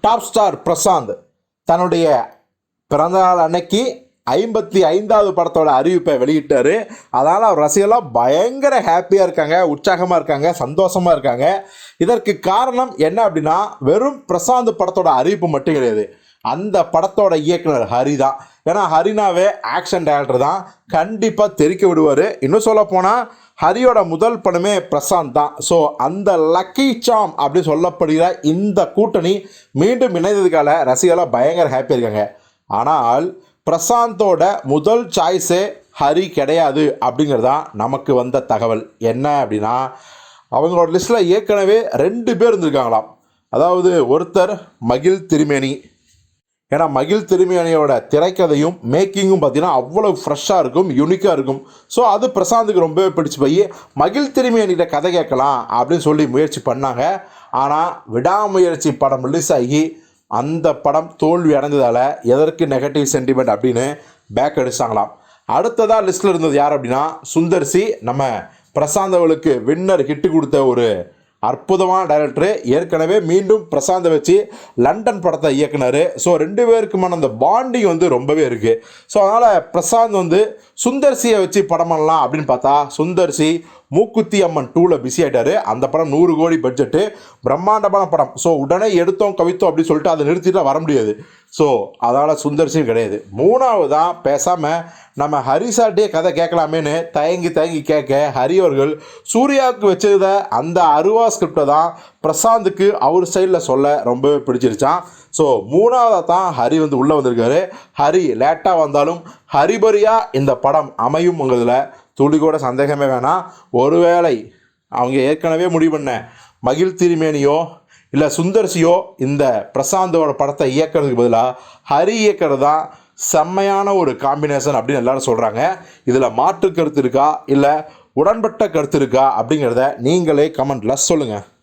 Top star Prashanth தன்னுடைய பிறந்தநாள் அன்னைக்கு ஐம்பத்தி ஐந்தாவது படத்தோட அறிவிப்பை வெளியிட்டார். அதனால் அவர் ரசிகர்லாம் பயங்கர ஹாப்பியாக இருக்காங்க உற்சாகமாக இருக்காங்க சந்தோஷமாக இருக்காங்க. இதற்கு காரணம் என்ன அப்படின்னா வெறும் பிரசாந்த் படத்தோட அறிவிப்பு மட்டும் கிடையாது. அந்த படத்தோட இயக்குனர் ஹரி தான். ஏன்னா ஹரினாவே ஆக்ஷன் டேரக்டர் தான். கண்டிப்பாக தெரிக்க விடுவார். இன்னும் சொல்ல போனால் ஹரியோட முதல் படமே பிரசாந்த் தான். ஸோ அந்த லக்கி சாம் அப்படின்னு சொல்லப்படுகிற இந்த கூட்டணி மீண்டும் இணைந்ததுக்கால ரசிகர்களாக பயங்கர ஹாப்பியாக இருக்காங்க. ஆனால் பிரசாந்தோட முதல் சாய்ஸே ஹரி கிடையாது அப்படிங்கிறது தான் நமக்கு வந்த தகவல். என்ன அப்படின்னா அவங்களோட லிஸ்ட்டில் ஏற்கனவே ரெண்டு பேர் இருந்திருக்காங்களாம். அதாவது ஒருத்தர் மகிழ் திருமேனி ஏன்னா மகிழ் திருமேனியோட திரைக்கதையும் மேக்கிங்கும் பார்த்தீங்கன்னா அவ்வளோ ஃப்ரெஷ்ஷாக இருக்கும் யூனிக்காக இருக்கும். ஸோ அது பிரசாந்துக்கு ரொம்பவே பிடிச்சி போய் மகிழ் திருமேனிகிட்ட கதை கேட்கலாம் அப்படின்னு சொல்லி முயற்சி பண்ணாங்க. ஆனால் விடாமுயற்சி படம் ரிலீஸ் ஆகி அந்த படம் தோல்வி அடைஞ்சதால் எதற்கு நெகட்டிவ் சென்டிமெண்ட் அப்படின்னு பேக் அடிச்சாங்களாம். அடுத்ததாக லிஸ்ட்டில் இருந்தது யார் அப்படின்னா சுந்தர்சி நம்ம பிரசாந்த் அவளுக்கு வின்னர் ஹிட்டு கொடுத்த ஒரு அற்புதமான டைரக்டர் ஏற்கனவே மீண்டும் பிரசாந்தை வச்சு லண்டன் படத்தை இயக்குனார். ஸோ ரெண்டு பேருக்குமான அந்த பாண்டிங் வந்து ரொம்பவே இருக்குது ஸோ அதனால் பிரசாந்த் வந்து சுந்தர்சியை வச்சு படம் பண்ணலாம் அப்படின்னு பார்த்தா சுந்தர்சி மூக்குத்தி அம்மன் டூவில் பிஸி ஆகிட்டாரு அந்த படம் நூறு கோடி பட்ஜெட்டு பிரம்மாண்டமான படம். ஸோ உடனே எடுத்தோம் கவித்தோம் அப்படின்னு சொல்லிட்டு அதை நிறுத்திட்டு வர முடியாது. ஸோ அதனால் சிங் கிடையாது. மூணாவது தான் பேசாமல் நம்ம ஹரிசாட்டே கதை கேட்கலாமேன்னு தயங்கி தயங்கி கேட்க ஹரி அவர்கள் சூர்யாவுக்கு வச்சிருந்த அந்த அருவா ஸ்கிரிப்டை தான் பிரசாந்துக்கு அவர் சைடில் சொல்ல ரொம்பவே பிடிச்சிருச்சான் ஸோ மூணாவதாக தான் ஹரி வந்து உள்ளே வந்திருக்காரு. ஹரி லேட்டாக வந்தாலும் ஹரிபரியாக இந்த படம் அமையும்ங்கிறதுல துளி கூட சந்தேகமே வேணாம். ஒருவேளை அவங்க ஏற்கனவே முடிவு பண்ண மகிழ் திருமேனியோ இல்லை சுந்தர்சியோ இந்த பிரசாந்தோட படத்தை இயக்கிறதுக்கு பதிலாக ஹரி இயக்கிறது தான் செம்மையான ஒரு காம்பினேஷன் அப்படின்னு எல்லாரும் சொல்கிறாங்க இதில் மாற்று கருத்து இருக்கா? இல்லை உடன்பட்ட கருத்து இருக்கா? அப்படிங்கிறத நீங்களே கமெண்ட்டில் சொல்லுங்கள்